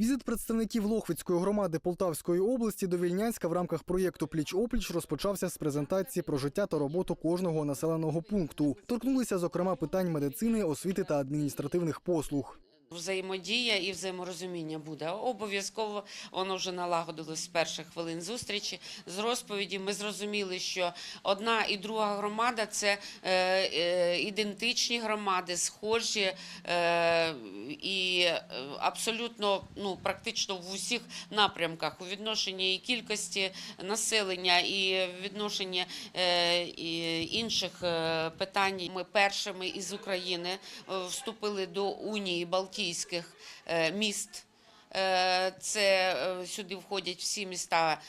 Візит представників Лохвицької громади Полтавської області до Вільнянська в рамках проєкту Пліч опліч розпочався з презентації про життя та роботу кожного населеного пункту. Торкнулися зокрема питань медицини, освіти та адміністративних послуг. Взаємодія і взаєморозуміння буде. Обов'язково воно вже налагодилось з перших хвилин зустрічі. З розповіді ми зрозуміли, що одна і друга громада це е, е, ідентичні громади, схожі е, і абсолютно ну, практично в усіх напрямках у відношенні і кількості населення, і відношенні інших питань. Ми першими із України вступили до Унії Балтійських е, міст. Е, Це е, сюди входять всі міста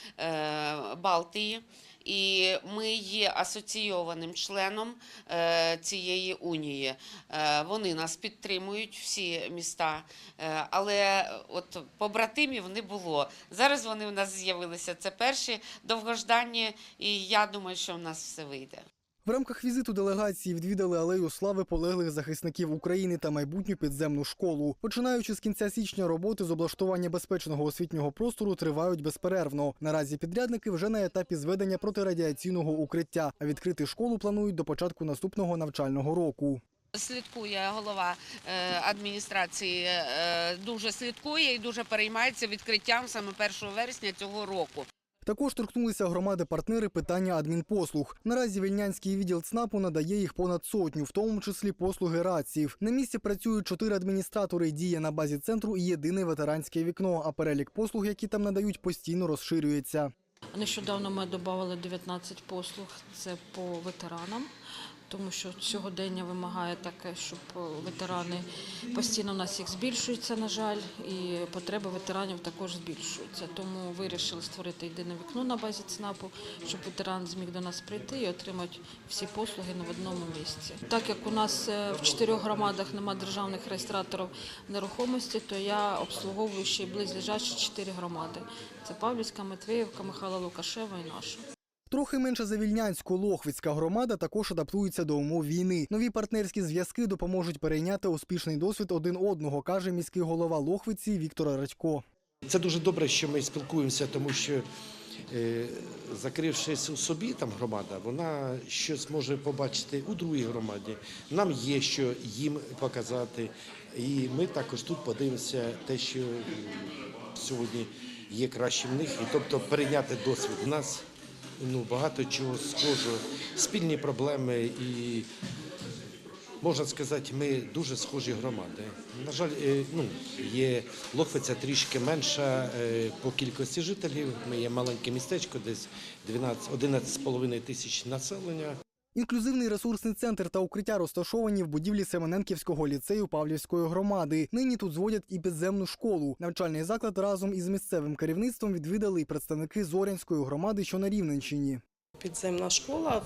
Балтії. І ми є асоційованим членом цієї унії. Вони нас підтримують, всі міста, але от побратимів не було. Зараз вони в нас з'явилися. Це перші довгожданні, і я думаю, що в нас все вийде. В рамках візиту делегації відвідали алею слави полеглих захисників України та майбутню підземну школу. Починаючи з кінця січня, роботи з облаштування безпечного освітнього простору тривають безперервно. Наразі підрядники вже на етапі зведення протирадіаційного укриття. А відкрити школу планують до початку наступного навчального року. Слідкує голова е, адміністрації, е, дуже слідкує і дуже переймається відкриттям саме 1 вересня цього року. Також торкнулися громади-партнери питання адмінпослуг. Наразі вільнянський відділ ЦНАПу надає їх понад сотню, в тому числі послуги раців. На місці працюють чотири адміністратори. Діє на базі центру і єдине ветеранське вікно. А перелік послуг, які там надають, постійно розширюється. Нещодавно ми додали 19 послуг. Це по ветеранам, тому що сьогодення вимагає таке, щоб е, ветерани постійно у нас їх збільшується, на жаль, і потреби ветеранів також збільшуються. Тому вирішили створити єдине вікно на базі ЦНАПу, щоб ветеран зміг до нас прийти і отримати всі послуги на одному місці. Так як у нас е, в чотирьох громадах немає державних реєстраторів нерухомості, то я обслуговую ще й близлежачі чотири громади. Це Павлівська, Матвіївка, Михайла Лукашева і наша. Трохи менше за вільнянську Лохвицька громада також адаптується до умов війни. Нові партнерські зв'язки допоможуть перейняти успішний досвід один одного, каже міський голова Лохвиці Віктор Радько. Це дуже добре, що ми спілкуємося, тому що е, закрившись у собі, там громада, вона щось може побачити у другій громаді. Нам є що їм показати. І ми також тут подивимося те, що сьогодні є краще в них, і тобто перейняти досвід. У нас ну, багато чого схожого, спільні проблеми і Можна сказати, ми дуже схожі громади. На жаль, е, ну, є Лохвиця трішки менша е, по кількості жителів. Ми є маленьке містечко, десь 12 11,5 тисяч населення. Інклюзивний ресурсний центр та укриття розташовані в будівлі Семененківського ліцею Павлівської громади. Нині тут зводять і підземну школу. Навчальний заклад разом із місцевим керівництвом відвідали і представники Зорянської громади, що на Рівненщині. Підземна школа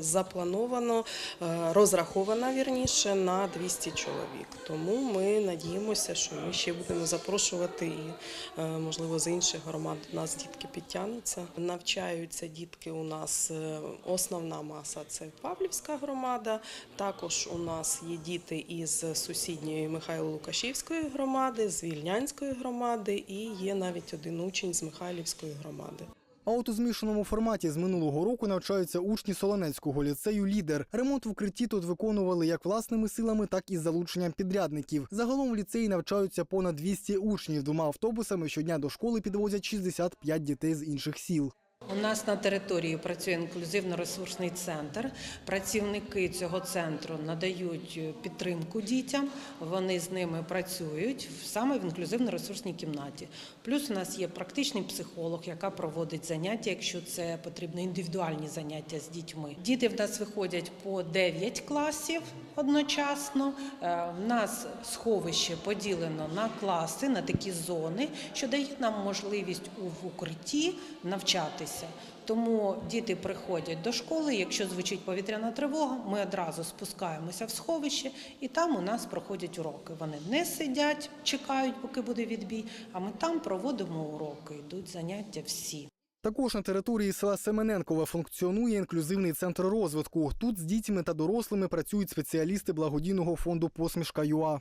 заплановано, е, розрахована вірніше на 200 чоловік. Тому ми надіємося, що ми ще будемо запрошувати і, е, можливо, з інших громад до нас дітки підтягнуться. Навчаються дітки у нас е, основна маса це Павлівська громада. Також у нас є діти із сусідньої Михайло-Лукашівської громади, з Вільнянської громади і є навіть один учень з Михайлівської громади. А от у змішаному форматі з минулого року навчаються учні Солонецького ліцею Лідер. Ремонт в укритті тут виконували як власними силами, так і залученням підрядників. Загалом в ліцеї навчаються понад 200 учнів. Двома автобусами щодня до школи підвозять 65 дітей з інших сіл. У нас на території працює інклюзивно-ресурсний центр. Працівники цього центру надають підтримку дітям. Вони з ними працюють саме в інклюзивно-ресурсній кімнаті. Плюс у нас є практичний психолог, яка проводить заняття, якщо це потрібно індивідуальні заняття з дітьми. Діти в нас виходять по 9 класів одночасно. Е, В нас сховище поділено на класи, на такі зони, що дає нам можливість у укритті навчатися. Тому діти приходять до школи. Якщо звучить повітряна тривога, ми одразу спускаємося в сховище, і там у нас проходять уроки. Вони не сидять, чекають, поки буде відбій. А ми там проводимо уроки. Йдуть заняття всі. Також на території села Семененкове функціонує інклюзивний центр розвитку. Тут з дітьми та дорослими працюють спеціалісти благодійного фонду Посмішка ЮА.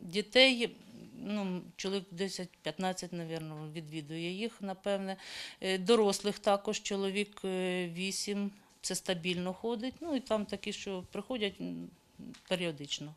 Дітей ну, чоловік 10-15, напевно, відвідує їх, напевне. Е, Дорослих також чоловік 8, це стабільно ходить. Ну і там такі, що приходять періодично.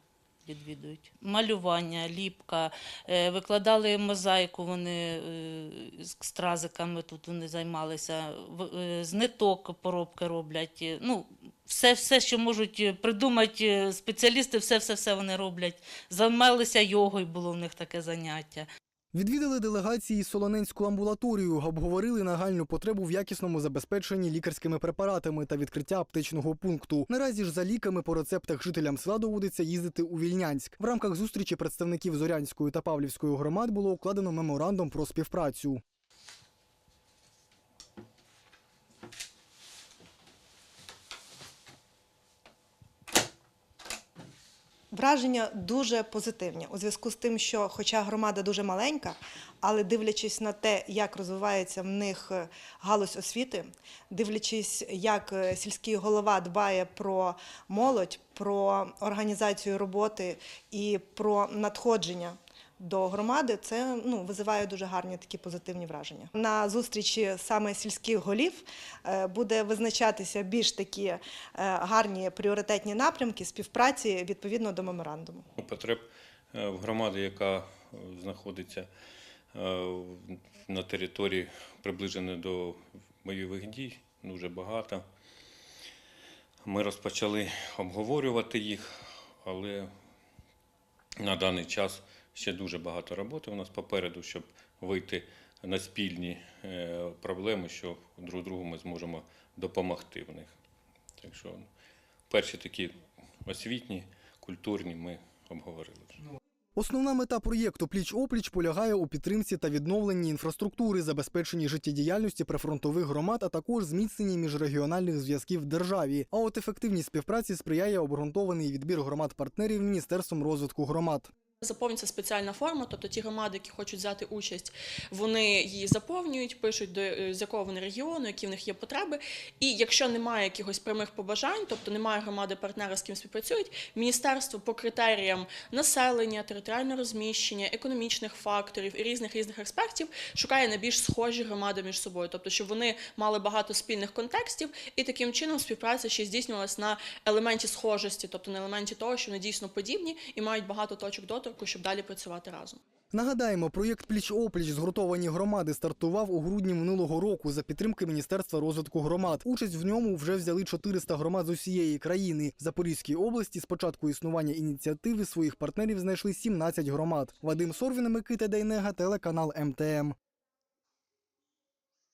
Відвідують малювання, ліпка, Е, викладали мозаїку. Вони е, з стразиками тут вони займалися. Е, З ниток поробки роблять. Ну, все, все, що можуть придумати спеціалісти, все, все, все вони роблять. Займалися йогою, було в них таке заняття. Відвідали делегації Солоненську амбулаторію, обговорили нагальну потребу в якісному забезпеченні лікарськими препаратами та відкриття аптечного пункту. Наразі ж за ліками по рецептах жителям села доводиться їздити у Вільнянськ. В рамках зустрічі представників Зорянської та Павлівської громад було укладено меморандум про співпрацю. Враження дуже позитивні у зв'язку з тим, що, хоча громада дуже маленька, але дивлячись на те, як розвивається в них е, галузь освіти, дивлячись, як е, сільський голова дбає про молодь, про організацію роботи і про надходження до громади, це ну, визиває дуже гарні такі позитивні враження. На зустрічі саме сільських голів е, буде визначатися більш такі е, гарні пріоритетні напрямки співпраці відповідно до меморандуму. потреб е, в громаді, яка знаходиться на території приближеної до бойових дій, дуже багато. Ми розпочали обговорювати їх, але на даний час ще дуже багато роботи у нас попереду, щоб вийти на спільні е, проблеми, що друг другу ми зможемо допомогти в них. Так що перші такі освітні, культурні ми обговорили вже. Основна мета проєкту Пліч опліч полягає у підтримці та відновленні інфраструктури, забезпеченні життєдіяльності прифронтових громад, а також зміцненні міжрегіональних зв'язків в державі. А от ефективній співпраці сприяє обґрунтований відбір громад-партнерів Міністерством розвитку громад. Заповнюється спеціальна форма, тобто ті громади, які хочуть взяти участь, вони її заповнюють, пишуть до е, з якого вони регіону, які в них є потреби. І якщо немає якихось прямих побажань, тобто немає громади партнера, з ким співпрацюють, міністерство по критеріям населення, територіального розміщення, економічних факторів і різних різних експертів шукає найбільш схожі громади між собою, тобто щоб вони мали багато спільних контекстів, і таким чином співпраця ще здійснювалася на елементі схожості, тобто на елементі того, що вони дійсно подібні і мають багато точок доторку, щоб далі працювати разом. Нагадаємо, проєкт Пліч опліч згуртовані громади стартував у грудні минулого року за підтримки Міністерства розвитку громад. Участь в ньому вже взяли 400 громад з усієї країни. В Запорізькій області з початку існування ініціативи своїх партнерів знайшли 17 громад. Вадим Сорвін, Микита Дейнега, телеканал МТМ.